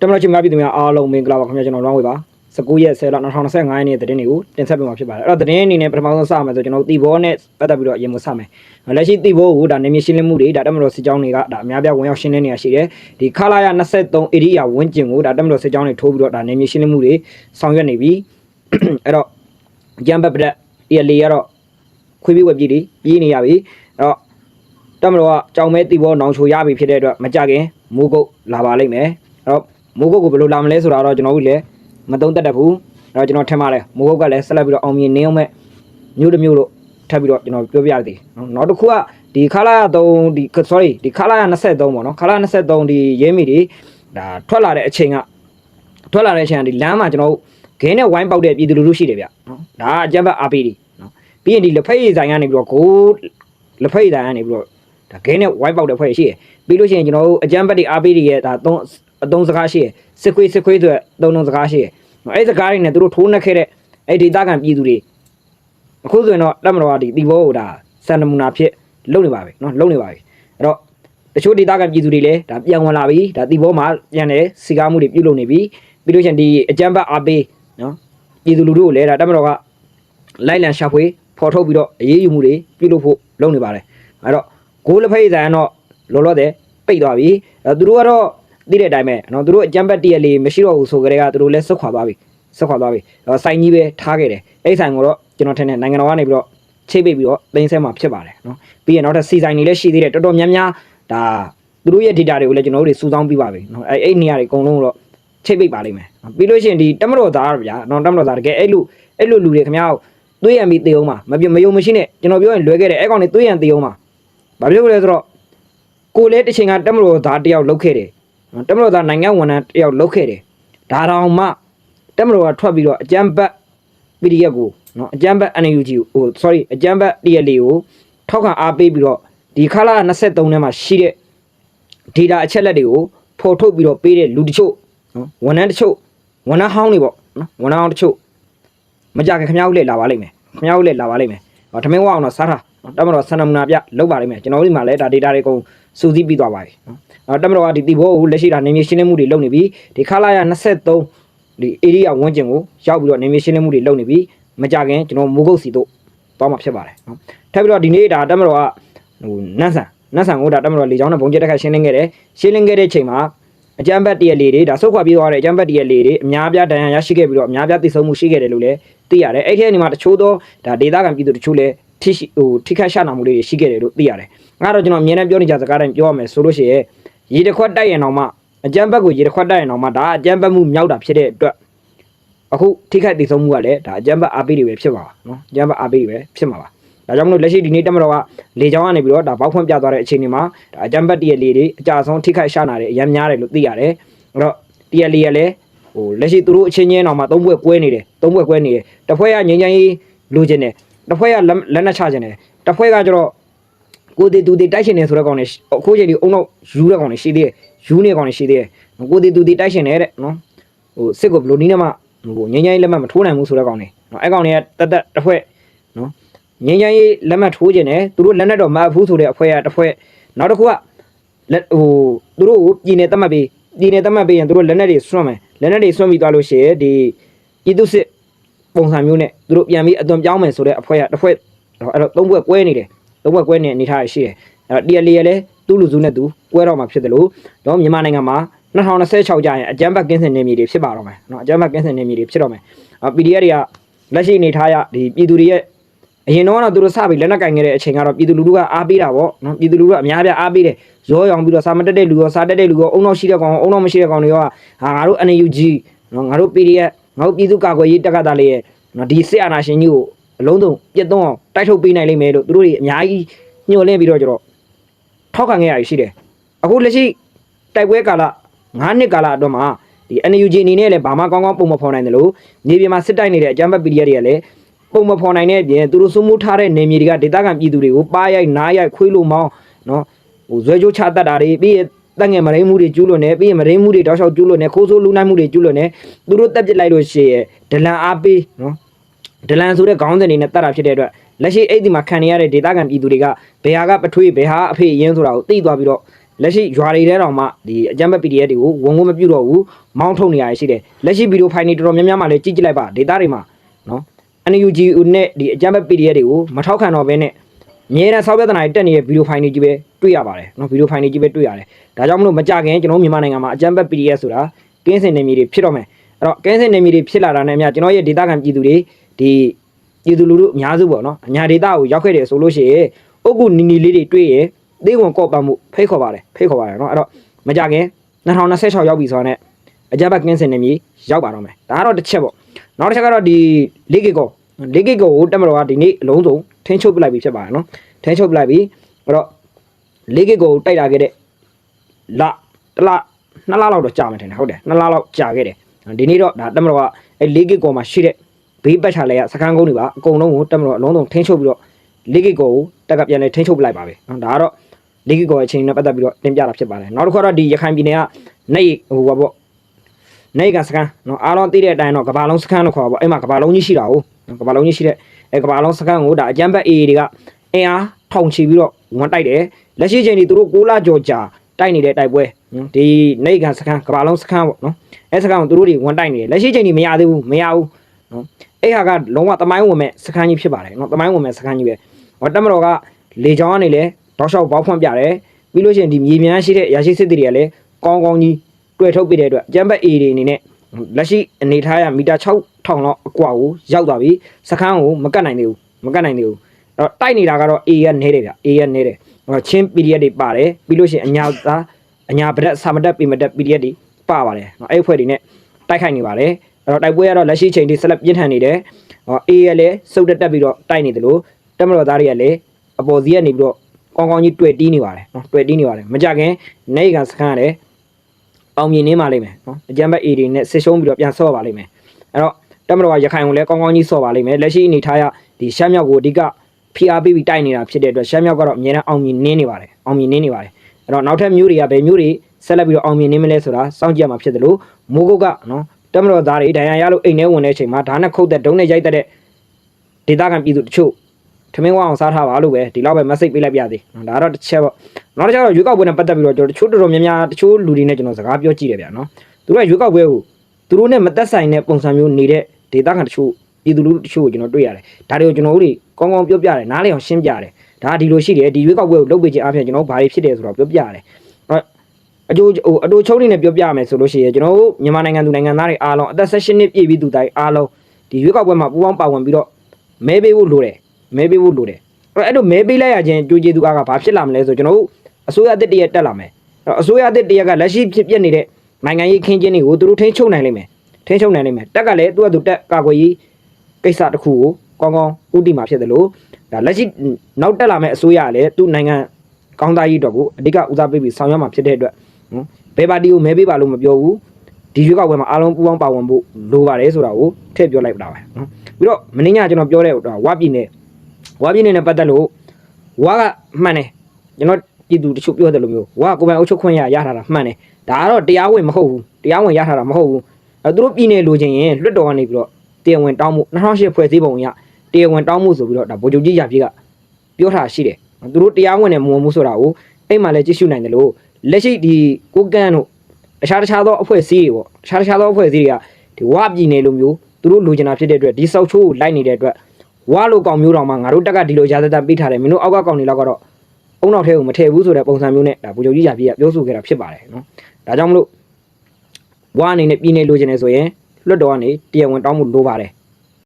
တမန်တော်ချင်းများပြည်သူများအားလုံးမင်္ဂလာပါခင်ဗျာကျွန်တော်ရောင်းဝေပါ19ရက်10လ2025ရက်နေ့သတင်းတွေကိုတင်ဆက်ပေးမှာဖြစ်ပါတယ်အဲ့တော့သတင်းအနေနဲ့ပထမဆုံးစမယ်ဆိုကျွန်တော်တီဘောနဲ့ပတ်သက်ပြီးတော့အရင်မစမယ်လက်ရှိတီဘောကိုဒါနေမြေရှင်းလင်းမှုတွေဒါတမန်တော်စစ်ကြောင်းတွေကဒါအများပြဝင်ရောက်ရှင်းလင်းနေရရှိတယ်ဒီခလာရ23 area ဝန်းကျင်ကိုဒါတမန်တော်စစ်ကြောင်းတွေထိုးပြီးတော့ဒါနေမြေရှင်းလင်းမှုတွေဆောင်ရွက်နေပြီအဲ့တော့ဂျမ်ဘတ်ပဒက်ဒီလေကတော့ခွေးပြီးဝက်ပြည်တွေပြေးနေရပြီအဲ့တော့တမတော်ကကြောင်မဲတီဘောနောင်ချိုရပြီဖြစ်တဲ့အတွက်မကြခင်မိုးကုတ်လာပါလိမ့်မယ်အဲ့တော့ မိုးကုတ်ကိုဘယ်လိုလာမလဲဆိုတာတော့ကျွန်တော်တို့လည်းမသုံးသက်တတ်ဘူးအဲ့တော့ကျွန်တော်ထင်ပါတယ်မိုးကုတ်ကလည်းဆက်လက်ပြီးတော့အောင်မြင်နေအောင်မဲ့မျိုးတစ်မျိုးလို့ထပ်ပြီးတော့ကျွန်တော်ပြောပြရသေးနော်နောက်တစ်ခုကဒီခလာ3ဒီ sorry ဒီခလာ23ပေါ့နော်ခလာ23ဒီရဲမီတွေဒါထွက်လာတဲ့အချိန်ကထွက်လာတဲ့အချိန်ကဒီလမ်းမှာကျွန်တော်တို့ဂင်းနဲ့ဝိုင်းပေါက်တဲ့ပြည်သူလူထုရှိတယ်ဗျနော်ဒါအကြမ်းဖက်အားပေးတွေနော်ပြီးရင်ဒီလက်ဖက်ရည်ဆိုင်ကနေပြီးတော့ကိုလက်ဖက်ရည်ဆိုင်ကနေပြီးတော့ ဒါဂိမ်းနဲ့ wipe out တဲ့ဖွဲ့ရှိရယ်ပြီးလို့ရှိရင်ကျွန်တော်တို့အကြမ်းဖက်တွေအားပေးတွေရဲ့ဒါသုံးအသုံးစကားရှိရယ်စစ်ခွေးစစ်ခွေးဆိုတဲ့သုံးလုံးစကားရှိရယ်အဲ့ဒီစကားတွေနဲ့သူတို့ထိုးနှက်ခဲ့တဲ့အဲ့ဒီဒေသခံပြည်သူတွေအခုဆိုရင်တော့တက်မတော်ကဒီတီဘောကိုဒါစံနမူနာဖြစ်လုပ်နေပါပြီเนาะလုပ်နေပါပြီအဲ့တော့တချို့ဒေသခံပြည်သူတွေလည်းဒါပြန်ဝင်လာပြီဒါတီဘောမှာပြန်တယ်စီကားမှုတွေပြုလုပ်နေပြီပြီးလို့ရှိရင်ဒီအကြမ်းဖက်အားပေးเนาะပြည်သူလူထုကိုလည်းဒါတက်မတော်ကလိုက်လံရှာဖွေဖော်ထုတ်ပြီးတော့အရေးယူမှုတွေပြုလုပ်ဖို့လုပ်နေပါတယ်အဲ့တော့ ဂိုးလက်ဖိတ်ဆိုင်ကတော့လောလောတယ်ပိတ်သွားပြီအဲသူတို့ကတော့သိတဲ့အတိုင်းပဲနော်သူတို့အကြမ်းဖက်တရက်လေးမရှိတော့ဘူးဆိုကြတဲ့ကသူတို့လည်းဆက်ခွာသွားပြီဆက်ခွာသွားပြီအဲဆိုင်ကြီးပဲထားခဲ့တယ်အဲ့ဆိုင်ကိုတော့ကျွန်တော်ထင်တယ်နိုင်ငံတော်ကနေပြီးတော့ချိတ်ပိတ်ပြီးတော့သိမ်းဆဲမှာဖြစ်ပါတယ်နော်ပြီးရင်နောက်ထပ်စီဆိုင်တွေလည်းရှိသေးတယ်တော်တော်များများဒါသူတို့ရဲ့ data တွေကိုလည်းကျွန်တော်တို့တွေစုဆောင်းပြီးပါပြီနော်အဲအဲ့နေရာတွေအကုန်လုံးတော့ချိတ်ပိတ်ပါလိမ့်မယ်နော်ပြီးလို့ရှိရင်ဒီတမတော်သားဗျာနော်တမတော်သားတကယ်အဲ့လိုအဲ့လိုလူတွေခင်ဗျားသွေးရံပြီးတေအောင်မှာမပြမယုံမရှိနဲ့ကျွန်တော်ပြောရင်လွဲခဲ့တယ်အဲ့ကောင်တွေသွေးရံတေအောင်မှာ ဘာဖြစ်လို့လဲဆိုတော့ကိုလည်းတစ်ချိန်ကတက်မလို့သားတယောက်လောက်ခဲ့တယ်နော်တက်မလို့သားနိုင်ငံဝန်ထမ်းတယောက်လောက်ခဲ့တယ်ဒါတောင်မှတက်မလို့ကထွက်ပြီးတော့အကြမ်းပတ် PDF ကိုနော်အကြမ်းပတ် NUG ကိုဟို sorry အကြမ်းပတ် TLA ကိုထောက်ခံအားပေးပြီးတော့ဒီခလာ23ထဲမှာရှိတဲ့ data အချက်လက်တွေကိုဖော်ထုတ်ပြီးတော့ပေးတဲ့လူတချို့နော်ဝန်ထမ်းတချို့ဝန်ထမ်းဟောင်းတွေပေါ့နော်ဝန်ထမ်းဟောင်းတချို့မကြခင်ခင်ဗျားတို့လည်းလာပါလိမ့်မယ်ခင်ဗျားတို့လည်းလာပါလိမ့်မယ်ဟောထမင်းဝအောင်တော့စားထားနော် တက်မတော်ဆန္ဒမနာပြလောက်ပါလိမ့်မယ်ကျွန်တော်တို့ဒီမှာလည်းဒါ data တွေအကုန်စုစည်းပြီးသွားပါပြီနော်အော်တက်မတော်ကဒီတီဘောကိုလက်ရှိတာနေမြေရှင်းလင်းမှုတွေလုပ်နေပြီဒီခလာရ23ဒီ area ဝန်းကျင်ကိုရောက်ပြီးတော့နေမြေရှင်းလင်းမှုတွေလုပ်နေပြီမကြခင်ကျွန်တော်မိုးကုတ်စီတို့သွားမှာဖြစ်ပါတယ်နော်ထပ်ပြီးတော့ဒီနေ့ဒါတက်မတော်ကဟိုနတ်ဆန်နတ်ဆန်ကိုဒါတက်မတော်လေချောင်းနဲ့ဘုံကျက်တက်ခတ်ရှင်းလင်းခဲ့တယ်ရှင်းလင်းခဲ့တဲ့ချိန်မှာအကြမ်းဖက်တရလေးတွေဒါဆုတ်ခွာပြေးသွားတဲ့အကြမ်းဖက်တရလေးတွေအများပြားဒဏ်ရာရရှိခဲ့ပြီးတော့အများပြားသိဆုံးမှုရှိခဲ့တယ်လို့လည်းသိရတယ်အဲ့ဒီအနေမှာတချို့သောဒါဒေသခံပြည်သူတချို့လည်း ထိရှိဟိုထိခိုက်ရှာနာမှုလေးတွေရှိခဲ့တယ်လို့သိရတယ်ငါတော့ကျွန်တော်အမြဲတမ်းပြောနေကြစကားတိုင်းပြောရမယ်ဆိုလို့ရှိရင်ရေတစ်ခွက်တိုက်ရင်တော့မှအကြမ်းဖက်ကိုရေတစ်ခွက်တိုက်ရင်တော့မှဒါအကြမ်းဖက်မှုမြောက်တာဖြစ်တဲ့အတွက်အခုထိခိုက်သိဆုံးမှုကလည်းဒါအကြမ်းဖက်အားပေးတွေပဲဖြစ်ပါပါနော်အကြမ်းဖက်အားပေးတွေပဲဖြစ်မှာပါဒါကြောင့်မလို့လက်ရှိဒီနေ့တက်မတော်ကလေချောင်းကနေပြီးတော့ဒါဘောက်ဖွင့်ပြသွားတဲ့အချိန်ဒီမှာဒါအကြမ်းဖက်တရလေးတွေအကြဆုံးထိခိုက်ရှာနာတယ်အများများတယ်လို့သိရတယ်အဲ့တော့တရလေးရလည်းဟိုလက်ရှိသူတို့အချင်းချင်းတော့မှသုံးဘွဲ့ကွဲနေတယ်သုံးဘွဲ့ကွဲနေတယ်တစ်ဖွဲ့ကငင်းငင်းကြီးလိုချင်တယ် တစ်ဖွဲ့ကလက်လက်နဲ့ချချင်တယ်တစ်ဖွဲ့ကကျတော့ကိုတီတူတီတိုက်ရှင်နေဆိုတဲ့ကောင်တွေအခုချိန်ဒီအုံတော့ယူတဲ့ကောင်တွေရှိသေးတယ်ယူနေကောင်တွေရှိသေးတယ်ကိုတီတူတီတိုက်ရှင်နေတဲ့နော်ဟိုစစ်ကိုဘယ်လိုနည်းနဲ့မှဟိုငင်းငင်းကြီးလက်မှတ်မထိုးနိုင်ဘူးဆိုတဲ့ကောင်တွေနော်အဲ့ကောင်တွေကတက်တက်တစ်ဖွဲ့နော်ငင်းချမ်းရေးလက်မှတ်ထိုးခြင်းနဲ့သူတို့လက်နက်တော့မအပ်ဘူးဆိုတဲ့အဖွဲ့ကတစ်ဖွဲ့နောက်တစ်ခုကလက်ဟိုသူတို့ကိုပြည်နယ်သတ်မှတ်ပြီးပြည်နယ်သတ်မှတ်ပြီးရင်သူတို့လက်နက်တွေဆွန့်မယ်လက်နက်တွေဆွန့်ပြီးသွားလို့ရှိရင်ဒီပြည်သူစစ် ပုံစံမျိုးနဲ့သူတို့ပြန်ပြီးအသွင်ပြောင်းမယ်ဆိုတဲ့အဖွဲ့ကတစ်ဖွဲ့အဲ့တော့သုံးဘွဲ့ကွဲနေတယ်သုံးဘွဲ့ကွဲနေအနေထားရှိတယ်အဲ့တော့ TLA ရလဲသူ့လူစုနဲ့သူကွဲတော့မှာဖြစ်တယ်လို့တော့မြန်မာနိုင်ငံမှာ2026ကျရင်အကြမ်းဖက်ကင်းစင်နေမြေတွေဖြစ်ပါတော့မယ်เนาะအကြမ်းဖက်ကင်းစင်နေမြေတွေဖြစ်တော့မယ်အာ PDF တွေကလက်ရှိအနေထားရဒီပြည်သူတွေရဲ့ အရင်တော့ကတော့သူတို့စပြီးလက်နက်ကင်ခဲ့တဲ့အချိန်ကတော့ပြည်သူလူထုကအားပေးတာပေါ့နော်ပြည်သူလူထုကအများပြအားပေးတယ်ရောရောင်ပြီးတော့စာမတက်တဲ့လူရောစာတက်တဲ့လူရောအုံတော့ရှိတဲ့ကောင်အုံတော့မရှိတဲ့ကောင်တွေရောဟာငါတို့ NUG နော်ငါတို့ PDF ငါတို့ပြည်သူ့ကာကွယ်ရေးတပ်ကသားလေးရဲ့နော်ဒီစစ်အာဏာရှင်ကြီးကိုအလုံးစုံပြတ်သွန်းအောင်တိုက်ထုတ်ပေးနိုင်လိမ့်မယ်လို့သူတို့တွေအများကြီးညှို့လင့်ပြီးတော့ကျတော့ထောက်ခံခဲ့ရရှိတယ်အခုလက်ရှိတိုက်ပွဲကာလ9နှစ်ကာလအတွင်းမှာဒီ NUG အနေနဲ့လည်းဘာမှကောင်းကောင်းပုံမဖော်နိုင်တယ်လို့မြေပြင်မှာစစ်တိုက်နေတဲ့အကြမ်းဖက် PDF တွေကလည်းပုံမဖော်နိုင်တဲ့အပြင်သူတို့စုမှုထားတဲ့နေမြေတွေကဒေသခံပြည်သူတွေကိုပါရိုက်နားရိုက်ခွေးလိုမောင်းနော်ဟိုဇွဲကြိုးချတတ်တာတွေပြီးရင် တက်ငယ်မရင်းမှုတွေကျူးလွန်နေပြီးရင်မရင်းမှုတွေတောက်လျှောက်ကျူးလွန်နေခိုးဆိုးလူနိုင်မှုတွေကျူးလွန်နေသူတို့တက်ပစ်လိုက်လို့ရှိရဲ့ဒလန်အားပေးနော်ဒလန်ဆိုတဲ့ခေါင်းစဉ်တွေနဲ့တတ်တာဖြစ်တဲ့အတွက်လက်ရှိအဲ့ဒီမှာခံနေရတဲ့ဒေသခံပြည်သူတွေကဘယ်ဟာကပထွေးဘယ်ဟာအဖေရင်းဆိုတာကိုသိသွားပြီးတော့လက်ရှိရွာတွေထဲတောင်မှဒီအကြမ်းဖက် PDF တွေကိုဝန်ဝန်မပြုတော့ဘူးမောင်းထုတ်နေရရှိတယ်လက်ရှိဗီဒီယိုဖိုင်တွေတော်တော်များများမှလည်းကြည့်ကြည့်လိုက်ပါဒေတာတွေမှာနော် NUG နဲ့ဒီအကြမ်းဖက် PDF တွေကိုမထောက်ခံတော့ဘဲနဲ့ အမြဲတမ်းဆောက်ပြဿနာတွေတက်နေတဲ့ဗီဒီယိုဖိုင်တွေကြီးပဲတွေ့ရပါတယ်နော်ဗီဒီယိုဖိုင်တွေကြီးပဲတွေ့ရတယ်ဒါကြောင့်မလို့မကြခင်ကျွန်တော်မြန်မာနိုင်ငံမှာအကြမ်းဖက် PDF ဆိုတာကင်းစင်နေမြေတွေဖြစ်တော့မယ်အဲ့တော့ကင်းစင်နေမြေတွေဖြစ်လာတာနဲ့အများကျွန်တော်ရဲ့ဒေတာခံပြည်သူတွေဒီပြည်သူလူထုအများစုပေါ့နော်အညာဒေတာကိုရောက်ခဲ့တယ်ဆိုလို့ရှိရင်အုတ်ကူနီနီလေးတွေတွေ့ရင်သေးဝင်ကော့ပတ်မှုဖိတ်ခေါ်ပါတယ်ဖိတ်ခေါ်ပါတယ်နော်အဲ့တော့မကြခင်2026ရောက်ပြီဆိုတာနဲ့အကြမ်းဖက်ကင်းစင်နေမြေရောက်ပါတော့မယ်ဒါကတော့တစ်ချက်ပေါ့နောက်တစ်ချက်ကတော့ဒီလေးကေကောလေးကိတ်ကိုတက်မတော်ကဒီနေ့အလုံးစုံ ထင်းချုပ်ပလိုက်ပြီဖြစ်ပါတယ်နော်ထင်းချုပ်ပလိုက်ပြီအဲ့တော့လေးကိတ်ကိုတိုက်လာခဲ့တဲ့လတစ်လနှစ်လလောက်တော့ကြာမယ်ထင်တယ်ဟုတ်တယ်နှစ်လလောက်ကြာခဲ့တယ်ဒီနေ့တော့ဒါတက်မတော်ကအဲလေးကိတ်ကိုမှရှိတဲ့ဘေးပတ်ချလဲရစခန်းကုန်းတွေပါအကုန်လုံးကိုတက်မတော်အလုံးစုံထင်းချုပ်ပြီးတော့လေးကိတ်ကိုတက်ကပြန်လဲထင်းချုပ်ပလိုက်ပါပဲနော်ဒါကတော့လေးကိတ်ကိုအချိန်နဲ့ပတ်သက်ပြီးတော့တင်ပြတာဖြစ်ပါတယ်နောက်တစ်ခါတော့ဒီရခိုင်ပြည်နယ်ကနေဟိုပါပေါ့နေကစကန်နော်အားလုံးသိတဲ့အတိုင်းတော့ကဘာလုံးစကန်လို့ခေါ်ပါပေါ့အဲ့မှာကဘာလုံးကြီးရှိတာဟုတ်ကဘာလုံးကြီးရှိတဲ့ အဲ့ကဘာလုံးစကန်ကိုဒါအကြမ်းဖက် AA တွေကအင်အားထောင်ချီပြီးတော့ဝန်တိုက်တယ်လက်ရှိချိန်ဒီသူတို့6လကြော်ကြာတိုက်နေတဲ့တိုက်ပွဲနော်ဒီနေကစကန်ကဘာလုံးစကန်ပေါ့နော်အဲ့စကန်ကိုသူတို့တွေဝန်တိုက်နေတယ်လက်ရှိချိန်ဒီမရသေးဘူးမရဘူးနော်အဲ့ဟာကလုံးဝတမိုင်းဝင်မဲ့စကန်ကြီးဖြစ်ပါတယ်နော်တမိုင်းဝင်မဲ့စကန်ကြီးပဲဟောတက်မတော်ကလေချောင်းကနေလဲတောက်လျှောက်ဘောက်ဖွင့်ပြတယ်ပြီးလို့ရှိရင်ဒီမြေမြန်းရှိတဲ့ရာရှိစစ်တီတွေကလည်းကောင်းကောင်းကြီးတွေ့ထုတ်ပြတဲ့အတွက်အကြမ်းဖက် AA တွေအနေနဲ့ လက်ရှိအနေထားရမီတာ6000လောက်အကွာကိုရောက်သွားပြီစခန်းကိုမကတ်နိုင်သေးဘူးမကတ်နိုင်သေးဘူးအဲ့တော့တိုက်နေတာကတော့ A ရနေတယ်ဗျ A ရနေတယ်ဟိုချင်း PDF တွေပါတယ်ပြီးလို့ရှိရင်အညာသားအညာဗရက်ဆာမတက်ပေမတက် PDF တွေပါပါတယ်နော်အဲ့အဖွဲ့တွေနဲ့တိုက်ခိုက်နေပါတယ်အဲ့တော့တိုက်ပွဲကတော့လက်ရှိချိန်ထိဆက်လက်ပြင်းထန်နေတယ်ဟော A ရလည်းစုတ်တက်တက်ပြီးတော့တိုက်နေတယ်လို့တက်မတော်သားတွေကလည်းအပေါ်စီကနေပြီးတော့ကောင်းကောင်းကြီးတွေ့တီးနေပါတယ်နော်တွေ့တီးနေပါတယ်မကြခင်နေကစခန်းရတယ် အောင်မြင်နေပါလိမ့်မယ်နော်အကြမ်းဖက် A တွေနဲ့ဆစ်ရှုံးပြီးတော့ပြန်ဆော့ပါလိမ့်မယ်အဲ့တော့တက်မတော်ကရခိုင်ကိုလည်းကောင်းကောင်းကြီးဆော့ပါလိမ့်မယ်လက်ရှိအနေထားရဒီရှမ်းမြောက်ကိုအဓိကဖိအားပေးပြီးတိုက်နေတာဖြစ်တဲ့အတွက်ရှမ်းမြောက်ကတော့အများနဲ့အောင်မြင်နေနေပါတယ်အောင်မြင်နေနေပါတယ်အဲ့တော့နောက်ထပ်မျိုးတွေကဘယ်မျိုးတွေဆက်လက်ပြီးတော့အောင်မြင်နေမလဲဆိုတာစောင့်ကြည့်ရမှာဖြစ်တယ်လို့မိုးကုတ်ကနော်တက်မတော်သားတွေဒဏ်ရာရလို့အိမ်ထဲဝင်တဲ့အချိန်မှာဓာတ်နဲ့ခုတ်တဲ့ဒုံးနဲ့ရိုက်တဲ့ဒေတာကန်ပြည်သူတချို့ ထမင်းဝအောင်စားထားပါလို့ပဲဒီလောက်ပဲ message ပေးလိုက်ပြသေးနော်ဒါကတော့တစ်ချက်ပေါ့နောက်တစ်ချက်တော့ရွေးကောက်ပွဲနဲ့ပတ်သက်ပြီးတော့ကျွန်တော်တချို့တော်တော်များများတချို့လူတွေနဲ့ကျွန်တော်စကားပြောကြည့်တယ်ဗျာနော်သူတို့ကရွေးကောက်ပွဲကိုသူတို့နဲ့မသက်ဆိုင်တဲ့ပုံစံမျိုးနေတဲ့ဒေတာကန်တချို့ပြည်သူလူထုတချို့ကိုကျွန်တော်တွေ့ရတယ်ဒါတွေကိုကျွန်တော်တို့တွေကောင်းကောင်းပြောပြတယ်နားလည်အောင်ရှင်းပြတယ်ဒါဒီလိုရှိတယ်ဒီရွေးကောက်ပွဲကိုလုပ်ပေးခြင်းအပြင်ကျွန်တော်ဘာတွေဖြစ်တယ်ဆိုတော့ပြောပြတယ်နော်အကျိုးဟိုအတူချုံးနေနဲ့ပြောပြမယ်ဆိုလို့ရှိရင်ကျွန်တော်တို့မြန်မာနိုင်ငံသူနိုင်ငံသားတွေအားလုံးအသက်16နှစ်ပြည့်ပြီးသူတိုင်းအားလုံးဒီရွေးကောက်ပွဲမှာပူးပေါင်းပါဝင်ပြီးတော့မဲပေးဖို့လိုတယ် မဲပေးဖို့လိုတယ်အဲ့တော့မဲပေးလိုက်ရခြင်းကြိုးကျေသူကကဘာဖြစ်လာမလဲဆိုကျွန်တော်တို့အစိုးရအသစ်တရက်တက်လာမယ်အဲ့တော့အစိုးရအသစ်တရက်ကလက်ရှိဖြစ်ပျက်နေတဲ့နိုင်ငံရေးခင်းကျင်းတွေကိုသူတို့ထိန်းချုပ်နိုင်လိမ့်မယ်ထိန်းချုပ်နိုင်လိမ့်မယ်တက်ကလည်းသူ့အတူတက်ကာကွယ်ရေးကိစ္စတစ်ခုကိုကောင်းကောင်းဥတီမှာဖြစ်တယ်လို့ဒါလက်ရှိနောက်တက်လာမယ့်အစိုးရကလည်းသူ့နိုင်ငံကောင်းသားရေးအတွက်ကိုအဓိကဦးစားပေးပြီးဆောင်ရွက်မှာဖြစ်တဲ့အတွက်နော်ဘယ်ပါတီကိုမဲပေးပါလို့မပြောဘူးဒီရွေးကောက်ပွဲမှာအားလုံးပူးပေါင်းပါဝင်ဖို့လိုပါတယ်ဆိုတာကိုထည့်ပြောလိုက်တာပဲနော်ပြီးတော့မင်းညကျွန်တော်ပြောတဲ့ဝါပြည်နယ် ဝါပြင်းနေနဲ့ပတ်သက်လို့ဝါကမှန်တယ်ကျွန်တော်ပြည်သူတချို့ပြောတယ်လို့မျိုးဝါကိုယ်ပိုင်အုပ်ချုပ်ခွင့်ရရထားတာမှန်တယ်ဒါကတော့တရားဝင်မဟုတ်ဘူးတရားဝင်ရထားတာမဟုတ်ဘူးအဲသူတို့ပြည်နယ်လိုချင်ရင်လွတ်တော်ကနေပြီးတော့တရားဝင်တောင်းမှု2008ဖွဲ့စည်းပုံအရတရားဝင်တောင်းမှုဆိုပြီးတော့ဒါဗိုလ်ချုပ်ကြီးရပြည့်ကပြောထားရှိတယ်သူတို့တရားဝင်နဲ့မဝင်မှုဆိုတာကိုအိမ်မှာလည်းကြည့်ရှုနိုင်တယ်လို့လက်ရှိဒီကိုကန်းတို့တခြားတခြားသောအဖွဲ့အစည်းတွေပေါ့တခြားတခြားသောအဖွဲ့အစည်းတွေကဒီဝါပြည်နယ်လိုမျိုးသူတို့လိုချင်တာဖြစ်တဲ့အတွက်ဒီစောက်ချိုးကိုလိုက်နေတဲ့အတွက် ဝါလိုကောင်မျိုးတောင်မှငါတို့တက်ကဒီလိုရာသက်သက်ပေးထားတယ်မင်းတို့အောက်ကကောင်တွေလောက်ကတော့အုံနောက်ထဲကိုမထည့်ဘူးဆိုတဲ့ပုံစံမျိုးနဲ့ဒါဗိုလ်ချုပ်ကြီးရာပြည့်ကပြောဆိုခဲ့တာဖြစ်ပါတယ်နော်ဒါကြောင့်မလို့ဝါအနေနဲ့ပြည်နေလိုချင်နေဆိုရင်လွတ်တော်ကနေတရားဝင်တောင်းမှုလိုပါတယ်